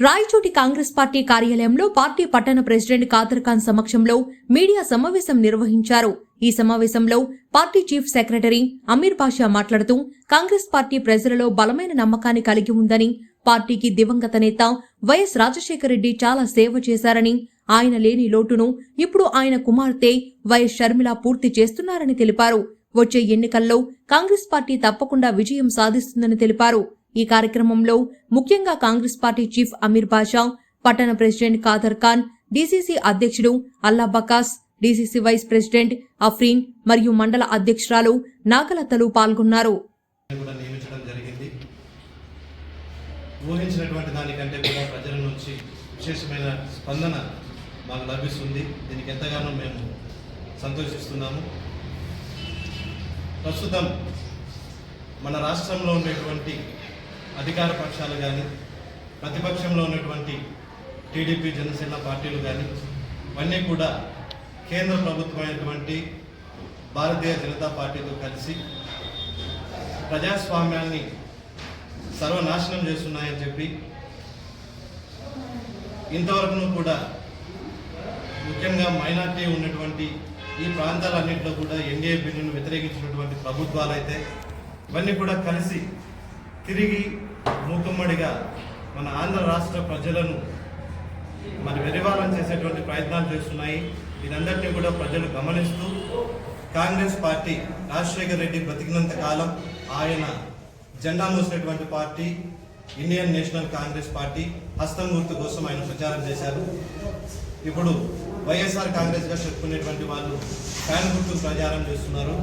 Rayachoti Congress party కార్యాలయంలో party పట్టణ president Khader Khan సమక్షంలో మీడియా సమావేశం నిర్వహించారు. ఈ సమావేశంలో party chief secretary Ameer Pasha మాట్లాడుతూ కాంగ్రెస్ పార్టీ ప్రజలలో బలమైన నమ్మకాన్ని కలిగి ఉందని పార్టీకి దివంగత నేత వైఎస్ రాజశేఖర రెడ్డి చాలా సేవ చేశారని ఆయన లేని లోటును ఇప్పుడు ఆయన కుమార్తె వైఎస్ షర్మిల పూర్తి చేస్తున్నారని తెలిపారు. వచ్చే ఎన్నికల్లో కాంగ్రెస్ పార్టీ తప్పకుండా విజయం సాధిస్తుందని తెలిపారు. ఈ కార్యక్రమంలో ముఖ్యంగా కాంగ్రెస్ పార్టీ చీఫ్ అమీర్ బాషా పట్టణ ప్రెసిడెంట్ ఖాదర్ ఖాన్ డీసీసీ అధ్యక్షుడు Allah Baksh DCC vice president Afreen మరియు మండల అధ్యక్షురాలు నాగలతలు పాల్గొన్నారు. ఊహించినటువంటి దానికంటే కూడా ప్రజల నుంచి విశేషమైన స్పందన మాకు లభిస్తుంది. దీనికి ఎంతగానో మేము సంతోషిస్తున్నాము. ప్రస్తుతం మన రాష్ట్రంలో ఉండేటువంటి అధికార పక్షాలు కానీ ప్రతిపక్షంలో ఉన్నటువంటి టీడీపీ జనసేన పార్టీలు కానీ ఇవన్నీ కూడా కేంద్ర ప్రభుత్వమైనటువంటి భారతీయ జనతా పార్టీతో కలిసి ప్రజాస్వామ్యాన్ని సర్వనాశనం చేస్తున్నాయని చెప్పి ఇంతవరకు కూడా ముఖ్యంగా మైనార్టీ ఉన్నటువంటి ఈ ప్రాంతాలన్నింటిలో కూడా ఎన్డీఏ బిల్లును వ్యతిరేకించినటువంటి ప్రభుత్వాలు అయితే ఇవన్నీ కూడా కలిసి తిరిగి మూకుమ్మడిగా మన ఆంధ్ర రాష్ట్ర ప్రజలను మరి వెరివారం చేసేటువంటి ప్రయత్నాలు చేస్తున్నాయి. వీరందరినీ కూడా ప్రజలు గమనిస్తూ కాంగ్రెస్ పార్టీ రాజశేఖర్ రెడ్డి బ్రతికినంత కాలం ఆయన జెండా మూసినటువంటి party Indian National Congress party హస్తం గుర్తు కోసం ఆయన ప్రచారం చేశారు. ఇప్పుడు వైఎస్ఆర్ కాంగ్రెస్గా చెప్పుకునేటువంటి వాళ్ళు ఫ్యాన్ గుర్తు ప్రచారం చేస్తున్నారు.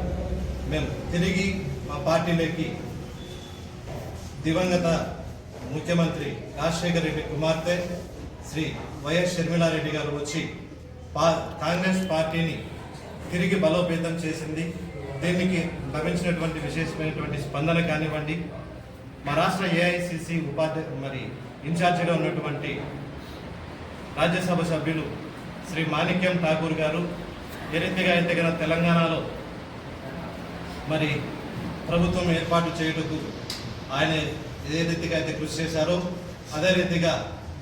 మేము తిరిగి మా పార్టీలోకి దివంగత ముఖ్యమంత్రి రాజశేఖర రెడ్డి కుమార్తె శ్రీ వైఎస్ షర్మిలారెడ్డి గారు వచ్చి పా కాంగ్రెస్ పార్టీని తిరిగి బలోపేతం చేసింది. దీనికి లభించినటువంటి విశేషమైనటువంటి స్పందన కానివ్వండి. మా రాష్ట్ర ఏఐసిసి ఉపాధ్యక్ష మరి ఇన్ఛార్జిగా ఉన్నటువంటి రాజ్యసభ సభ్యులు శ్రీ మాణిక్యం ఠాకూర్ గారు ఏ రీతిగా అయితే తెలంగాణలో మరి ప్రభుత్వం ఏర్పాటు చేయుటకు ఆయన ఏ రీతిగా అయితే కృషి చేశారో అదే రీతిగా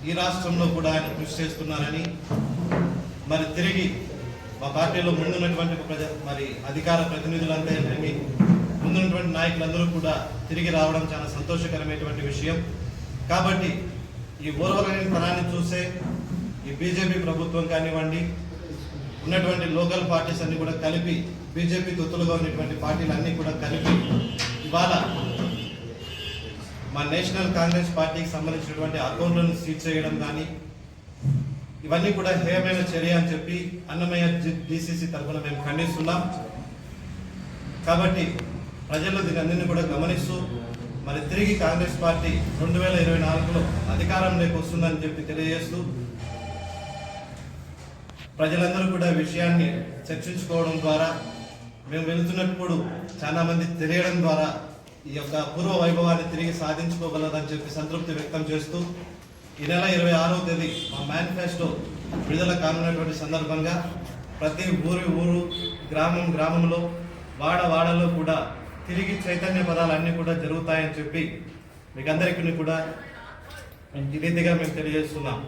ఈ రాష్ట్రంలో కూడా ఆయన కృషి చేస్తున్నారని మరి తిరిగి మా పార్టీలో ముందున్నటువంటి ప్రజ మరి అధికార ప్రతినిధులంతా ఏమి ముందున్నటువంటి నాయకులందరూ కూడా తిరిగి రావడం చాలా సంతోషకరమైనటువంటి విషయం. కాబట్టి ఈ ఓర్వలేని తరాన్ని చూసే ఈ బీజేపీ ప్రభుత్వం కానివ్వండి ఉన్నటువంటి లోకల్ పార్టీస్ అన్ని కూడా కలిపి బీజేపీ తొత్తులుగా ఉన్నటువంటి పార్టీలు అన్నీ కూడా కలిపి ఇవాళ మా నేషనల్ కాంగ్రెస్ పార్టీకి సంబంధించినటువంటి అకౌంట్లను సీజ్ చేయడం కానీ ఇవన్నీ కూడా హేయమైన చర్య అని చెప్పి అన్నమయ్య డిసిసి తరఫున మేము ఖండిస్తున్నాం. కాబట్టి ప్రజలు దీని కూడా గమనిస్తూ మరి తిరిగి కాంగ్రెస్ పార్టీ రెండు వేల ఇరవై నాలుగులో అధికారంలోకి వస్తుందని చెప్పి తెలియజేస్తూ ప్రజలందరూ కూడా విషయాన్ని చర్చించుకోవడం ద్వారా మేము వెళుతున్నప్పుడు చాలామంది తెలియడం ద్వారా ఈ యొక్క పూర్వ వైభవాన్ని తిరిగి సాధించుకోగలదని చెప్పి సంతృప్తి వ్యక్తం చేస్తూ ఈ నెల ఇరవై ఆరవ తేదీ మా మేనిఫెస్టో విడుదల కానున్నటువంటి సందర్భంగా ప్రతి ఊరి ఊరు గ్రామం గ్రామంలో వాడ వాడలో కూడా తిరిగి చైతన్య పదాలు అన్నీ కూడా జరుగుతాయని చెప్పి మీకు అందరికీ కూడా ఈ రీతిగా మేము తెలియజేస్తున్నాం.